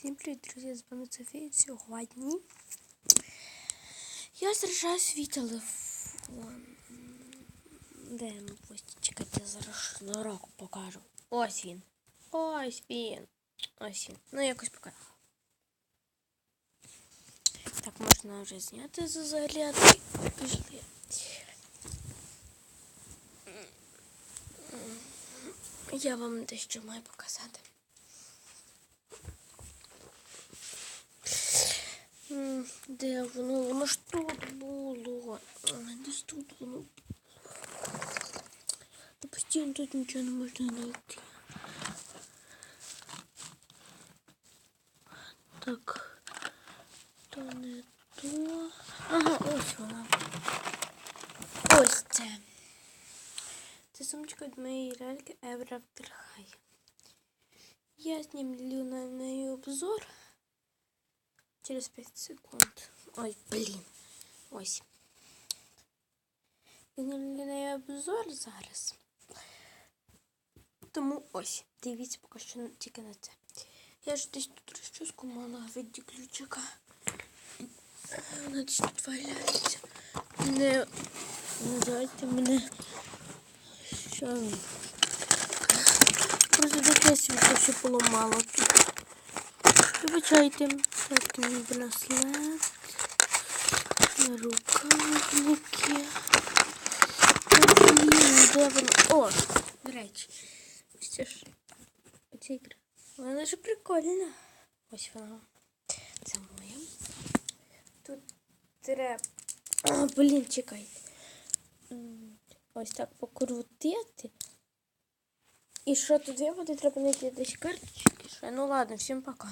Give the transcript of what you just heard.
Всім привіт, друзі, з вами Софія. Сьогодні я заряджаю свій телефон. Де ми ось чекайте, зараз на року покажу. Ось він. Ось він. Ось він. Ну якось покажу. Так, можна вже зняти за зарядки. Пішли. Я вам дещо маю показати. Де воно? Воно ж тут було. Десь тут воно. Та постійно тут нічого не можна знайти. Так. То не то. Ага, ось вона. Ось це. Це сумочка від моєї ляльки Евра Втерхай. Я знімлю на неї обзор через 5 секунд. Ой, блін. Ось. Я знімлю на обзор зараз. Тому ось. Дивіться поки що тільки на це. Я ж десь тут розчоску мала в ключика. Вона десь тут валяється. Не, не дайте мене. Що? Просто таке світло ще поламало тут. Вибачайте, мій браслет. Рукавники. Де воно? О, до речі. Це ж. Оця ігра. Вона ж прикольна. Ось вона. Це моя. Тут треба. А, блін, чекай. Ось так покрутити. І що тут випаде, треба знайти десь карточки. Ну ладно, всім пока.